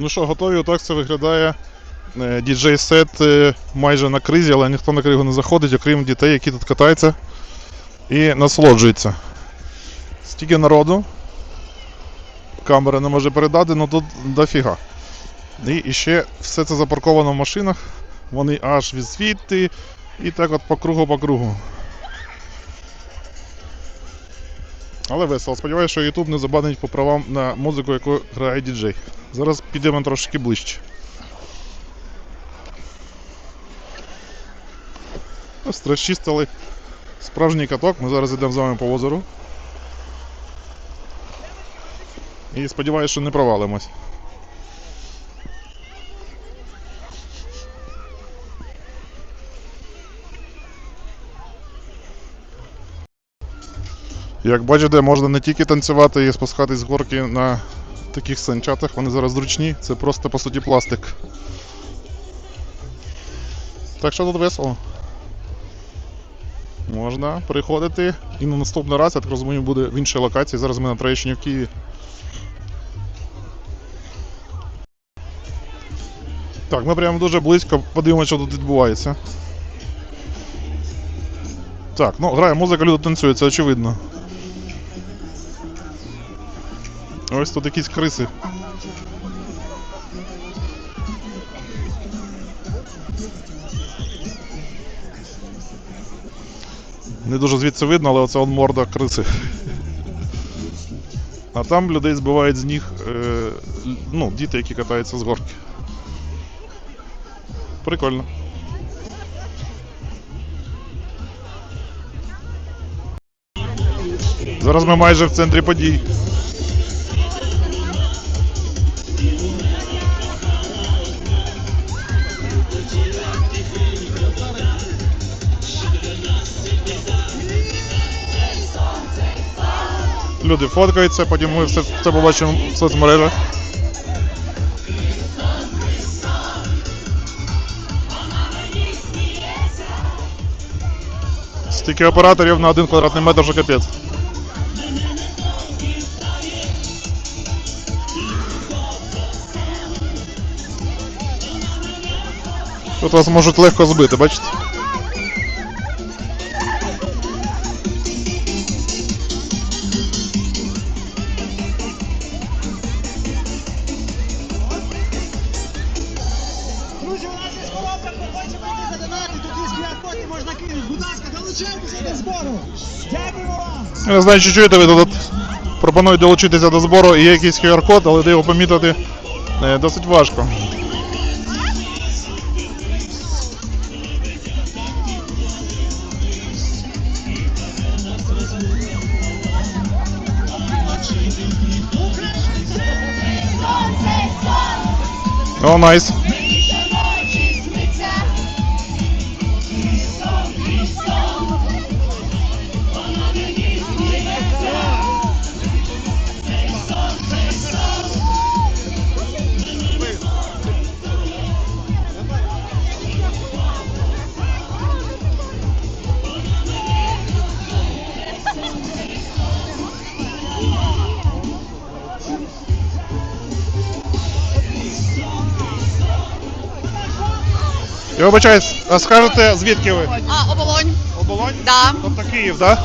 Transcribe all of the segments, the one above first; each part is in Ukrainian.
Ну що, готові? Отак це виглядає е, діджей-сет е, майже на кризі, але ніхто на кригу не заходить, окрім дітей, які тут катаються і насолоджуються. Стільки народу. Камера не може передати, але тут дофіга. І, ще все це запарковано в машинах. Вони аж від і так от по кругу по кругу. Але весело. Сподіваюся, що YouTube не забанить по правам на музику, яку грає діджей. Зараз підемо трошки ближче. Ось розчистили справжній каток. Ми зараз йдемо з вами по озеру. І сподіваюся, що не провалимось. Як бачите, можна не тільки танцювати і спускатись з горки на таких санчатах, вони зараз зручні, це просто по суті пластик. Так що тут весело. Можна приходити і на наступний раз, я так розумію, буде в іншій локації. Зараз ми на Троєщині в Києві. Так, ми прямо дуже близько, подивимося, що тут відбувається. Так, ну грає музика, люди танцюють, це очевидно. Ось тут якісь криси. Не дуже звідси видно, але оце он морда криси. А там людей збивають з ніг е, ну, діти, які катаються з горки. Прикольно. Зараз ми майже в центрі подій. Люди фоткаються, потім ми все це побачимо в соцмережах. Стільки операторів на один квадратний метр, що капець. Тут вас можуть легко збити, бачите? Знаю, чи чуєте ви тут. Пропонують долучитися до збору і є якийсь QR-код, але його помітити е, досить важко. О, найс. Я вибачаюсь, а скажете, звідки ви? А, оболонь. Оболонь? Да. Тобто Київ, так?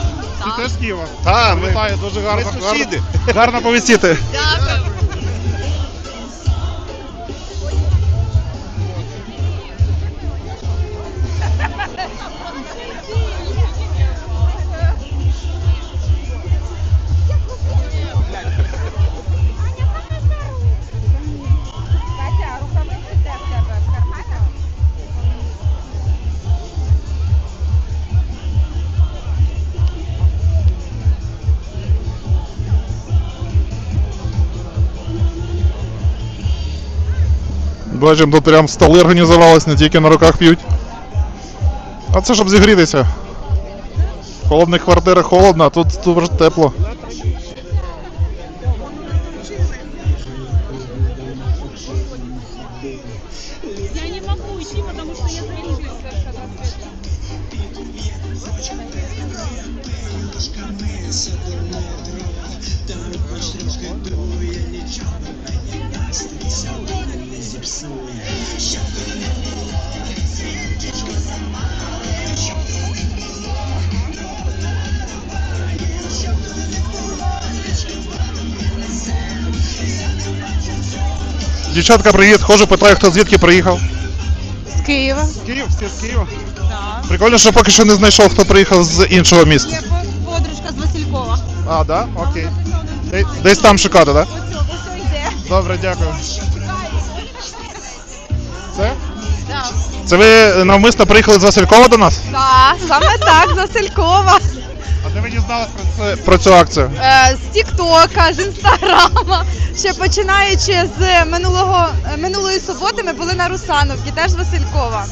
Да? Ти теж з Києва? Так, вітаю, дуже гарно. ми сусіди. Гарно, гарно повісіти. Дякую. Бачимо, тут прям столи організувались, не тільки на руках п'ють. А це щоб зігрітися. В холодних квартирах холодно, а тут дуже тепло. Я не могу идти, потому что я двигаюсь совершенно. Дівчатка, привіт, хожу, питаю, хто звідки приїхав. З Києва. З Києва, всі з Києва. Да. Прикольно, що поки що не знайшов, хто приїхав з іншого міста. Є по- подружка з Василькова. А, да? Окей. Де- Десь там шукати, так? Да? Ось йде. Добре, дякую. Це? Да. Це ви навмисно приїхали з Василькова до нас? Так, саме так, з Василькова. А де ви дізналися про, це, про цю акцію? Е, з Тіктока, з Інстаграма. Ще починаючи з минулого, е, минулої суботи ми були на Русановці, теж з Василькова.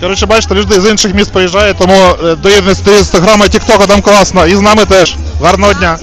Коротше, бачите, люди з інших міст приїжджають, тому е, доєднуйтесь до інстаграма і тіктока, там класно. І з нами теж. Гарного дня.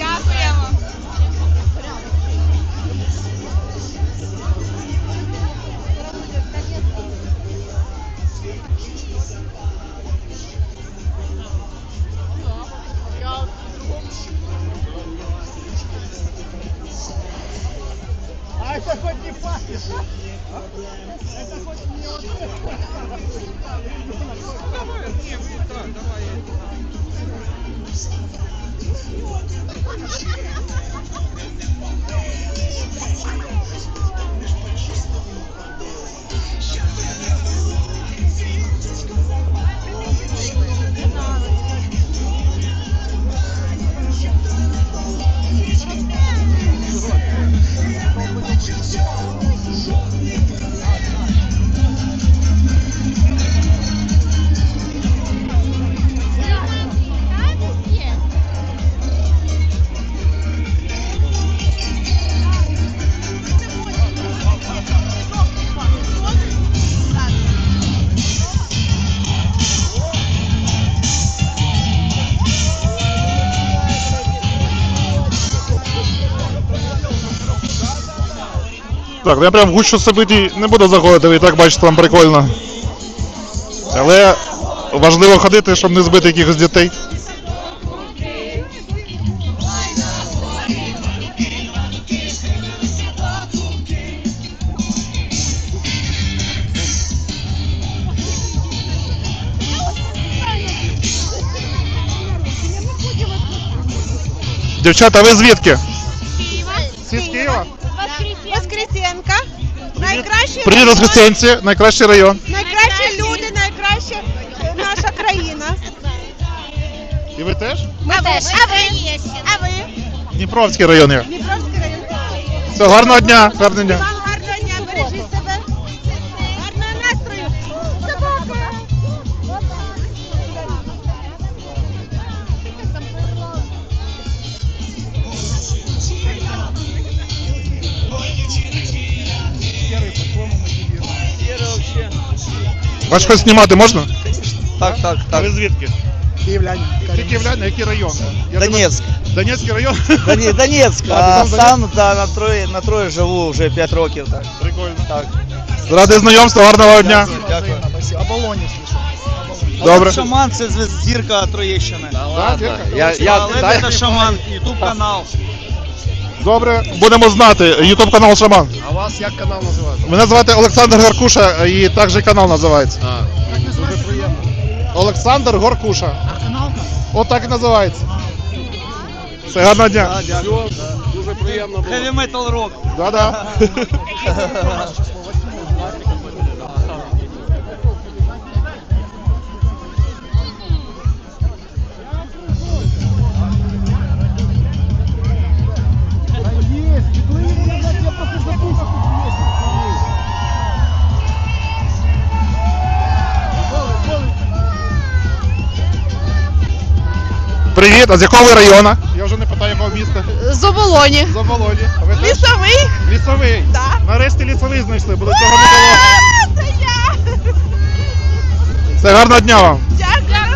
Так, я прям гущу событий не буду заходити, ви і так бачите, там прикольно. Але важливо ходити, щоб не збити якихось дітей. Дівчата, ви звідки? Воскресенка. Найкраще Привіт, Воскресенці, найкращий район. найкращі люди, найкраща наша країна. І ви теж? Ми теж. А ви? А ви? Дніпровський район. я. Дніпровський район. Все, гарного дня, гарного дня, Ваш хоч знімати можна? Так, так, А так. ви звідки? Киевляне. Ти київляни, який район? Я Донецк. думаю- Донецький район? Доне- Донецк. А, А ти там сам да, на Трое, на Трое живу вже 5 років. Так. Прикольно. так. Ради знайомства, гарного дня. Дякую. Спасибо. Оболоне слышал. Добре. Шаман це звіз- зірка Троєщини. Да, Зірка? Я, я, це шаман, ютуб канал. Добре, будемо знати. Ютуб канал Шаман. А вас як канал називається? Мене звати Олександр Горкуша і також канал називається. А, дуже приємно. Олександр Горкуша. А канал? От так і називається. Все, гарного дня. Да, дякую. Дуже приємно було. Heavy metal rock. Да-да. Привіт, а з якого ви району? Я вже не питаю, якого міста. З оболоні. З Оболоні. А ви теж? Лісовий. Лісовий. Так. Нарешті лісовий знайшли, бо до цього не було. Це я. Все, гарного дня вам. Дякую.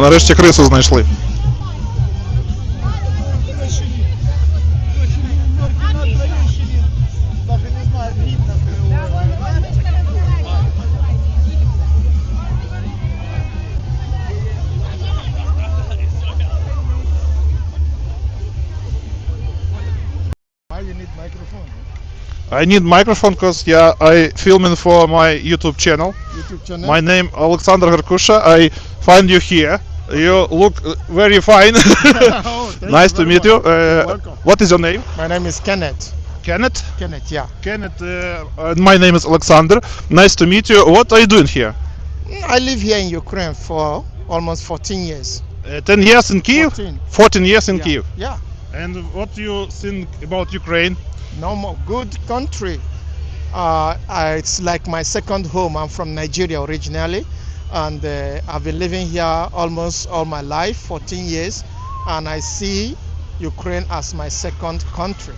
Нарешті крису знайшли. I need microphone because yeah, I filming for my YouTube channel. YouTube channel. My name Alexander Garkusha. I find you here. You look uh, very fine. Oh, nice to meet much. you. Uh, welcome. what is your name? My name is Kenneth. Kenneth. Kenneth, yeah. Kenneth. Uh, my name is Alexander. Nice to meet you. What are you doing here? I live here in Ukraine for almost 14 years. Uh, Ten years in Kiev. 14. 14 years in yeah. Kiev. Yeah. And what do you think about Ukraine? No more good country. Uh, I, it's like my second home. I'm from Nigeria originally, and uh, I've been living here almost all my life, 14 years, and I see Ukraine as my second country.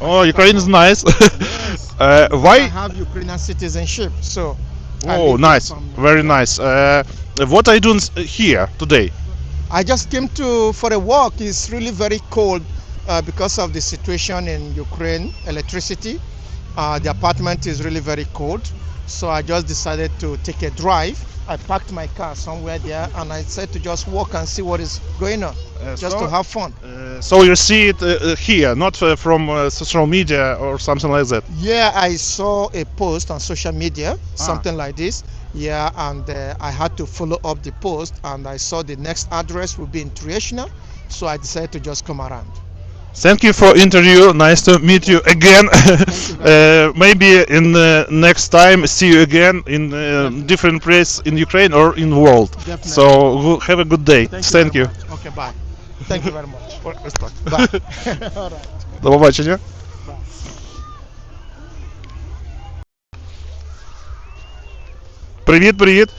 Oh, Ukraine is nice. uh, I why? have Ukrainian citizenship, so. Oh, nice. Very nice. Uh, what are you doing here today? I just came to for a walk. It's really very cold uh, because of the situation in Ukraine, electricity. Uh, the apartment is really very cold, so I just decided to take a drive. I parked my car somewhere there, and I said to just walk and see what is going on, Uh, just so- to have fun. Uh, so you see it uh, uh, here, not uh, from uh, social media or something like that. Yeah, I saw a post on social media, Ah. something like this Yeah, and uh, I had to follow up the post, and I saw the next address would be in Trieshna, so I decided to just come around. Thank you for interview. Nice to meet you again. uh, maybe in uh, next time see you again in uh, different place in Ukraine or in world. Definitely. So go- have a good day. Thank, you. very much. Okay, bye. Thank you very much. Ой, ось так. Bye. All right. До побачення. Привіт, привіт.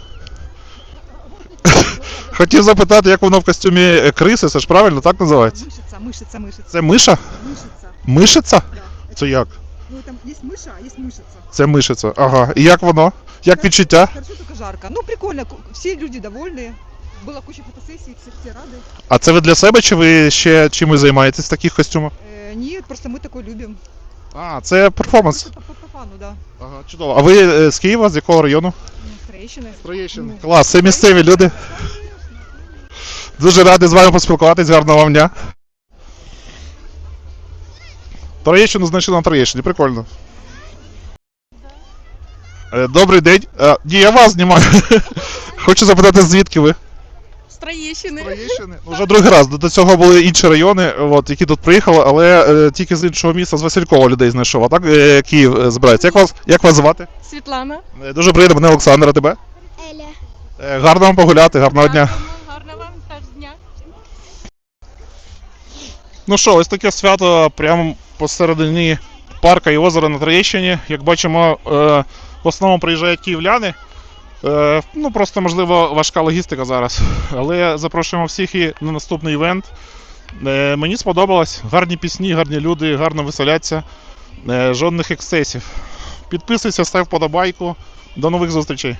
Хотів запитати, як воно в костюмі е, криси, це ж правильно так називається? Мышица, мышица, мышица. Це миша? Мышица. Мишиця? Да. Це як? Ну, там есть мыша, а есть мышица. Це мишиця. Ага. І як воно? Як відчуття? Хорошо, только жарко. Ну, прикольно. ку- Все люди довольны. Была куча фотосессий, все, все рады. А це ви для себе чи ви ще чимось займаєтесь в таких костюмах? Э, нет, просто мы такой любим. А, це перформанс. Просто по профану, да. Ага, чудово. А ви е, з Києва, з якого району? Троещины. Троєщини. Клас, це місцеві люди. Дуже радий з вами поспілкуватись, гарного вам дня. Троєщину знайшли на Троєщині, прикольно. Е, Добрий день. Е, Ні, я вас знімаю. Хочу запитати, звідки ви? З Троєщини. Троєщини. Ну, вже другий раз. До до цього були інші райони, от, які тут приїхали, але е, тільки з іншого міста, з Василькова людей знайшов. А так е, Київ е, збирається. Як вас, як вас звати? Світлана. Е, Дуже приємно, мене Олександр, а тебе? Еля. Е, Гарно вам погуляти, гарного дня. Гарного вам теж дня. Ну що, ось таке свято прямо посередині парка і озера на Троєщині. Як бачимо, е, в основному приїжджають київляни. Е, ну просто можливо важка логістика зараз. Але запрошуємо всіх і на наступний івент. Е, мені сподобалось. Гарні пісні, гарні люди, гарно веселяться. Е, жодних ексцесів. Підписуйся, став подобайку. До нових зустрічей.